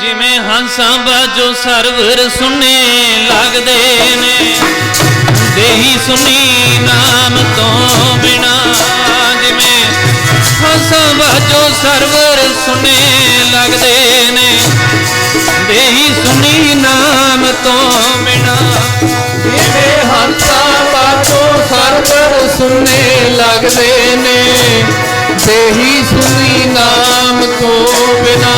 ਜਿਵੇਂ ਹੰਸਾਂ ਬਾਜੋ ਸਰਵਰ ਸੁਣੇ ਲੱਗਦੇ ਨੇ। ਦੇਹੀ ਸੁਣੀ ਨਾਮ ਤੋਂ ਬਿਨਾ ਜਿਵੇਂ ਹੰਸਾਂ ਬਾਜੋ ਸਰਵਰ ਸੁਣੇ ਲੱਗਦੇ ਨੇ। ਦੇਹੀ ਸੁਣੀ ਨਾਮ ਤੋਂ ਬਿਨਾ ਜਿਵੇਂ ਹੰਸਾਂ ਬਾਜੋ ਸਰਵਰ ਸੁਣਨੇ ਲੱਗਦੇ ਨੇ। ਦੇਹੀ ਸੁਣੀ ਨਾਮ ਤੋਂ ਬਿਨਾ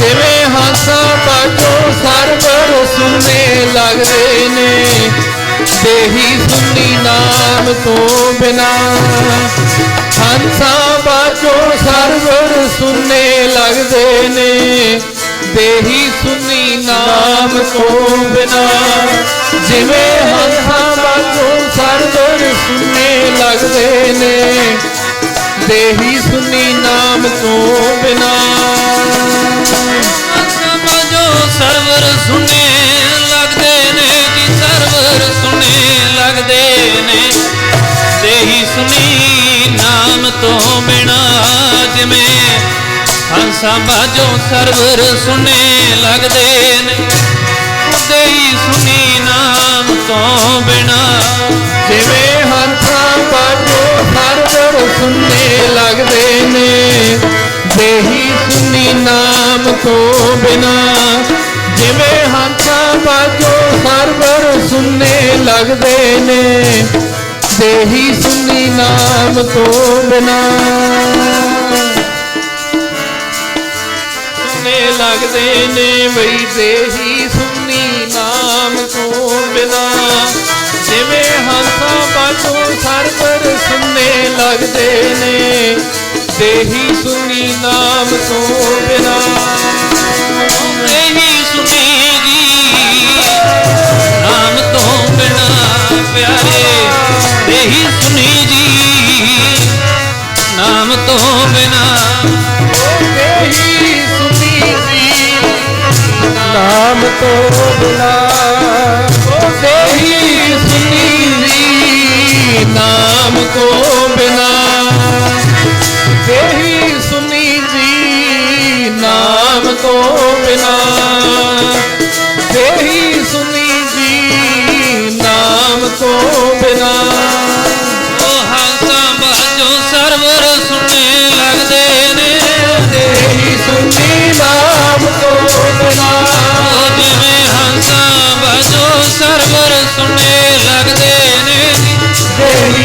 ਜਿਵੇਂ ਹੰਸਾਂ ਬਾਜੋ ਸਰਵਰ ਸੁਣਨੇ ਲੱਗਦੇ ਨੇ, ਦੇਹੀ ਸੁਣੀ ਨਾਮ ਤੋਂ ਬਿਨਾ। ਹੰਸਾਂ ਬਾਜੋ ਸਰਵਰ ਸੁਣਨੇ ਲੱਗਦੇ ਨੇ, ਦੇਹੀ ਸੁਣੀ ਨਾਮ ਤੋਂ ਬਿਨਾ। ਜਿਵੇਂ ਹੰਸਾਂ ਬਾਜੋ ਸਰਵਰ ਸੁਣਨੇ ਲੱਗਦੇ ਨੇ, ਦੇਹੀ ਸੁਣੀ ਨਾਮ ਤੋਂ ਬਿਨਾ। ਸਰਵਰ ਸੁਣੇ ਲੱਗਦੇ ਨੇ ਜੀ ਸਰਵਰ ਸੁਨੇ ਲੱਗਦੇ ਨੇ। ਦੇਹੀ ਸੁਣੀ ਨਾਮ ਤੋਂ ਬਿਨਾ ਜਿਵੇਂ ਹੰਸਾਂ ਬਾਜੋ ਸਰਵਰ ਸੁਣੇ ਲੱਗਦੇ ਨੇ। ਦੇਹੀ ਸੁਣੀ ਨਾਮ ਤੋਂ ਬਿਨਾ ਜਿਵੇਂ ਹੰਸਾਂ ਬਾਜੋ ਸਰਵਰ ਸੁਣਨੇ ਲੱਗਦੇ ਨੇ। ਦੇਹੀ ਸੁਣੀ ਨਾਮ ਤੋਂ ਬਿਨਾ। ਸੁਣਨੇ ਲੱਗਦੇ ਨੇ ਬਈ ਦੇਹੀ ਸੁਣੀ ਨਾਮ ਤੋਂ ਬਿਨਾ। ਜਿਵੇਂ ਹੰਸਾਂ ਬਾਜੋ ਸਰਵਰ ਸੁਣਨੇ ਲੱਗਦੇ ਨੇ। ਦੇਹੀ ਸੁਣੀ ਨਾਮ ਤੋਂ ਬਿਨਾ। ਦੇਹੀ ਸੁਣੀ ਨਾਮ ਤੋਂ ਬਿਨਾ। ਦੇਹੀ ਸੁਣੀ ਜੀ ਨਾਮ ਤੋਂ ਬਿਨਾ। ਦੇਹੀ ਸੁਣੀ ਜੀ ਨਾਮ ਤੋਂ Say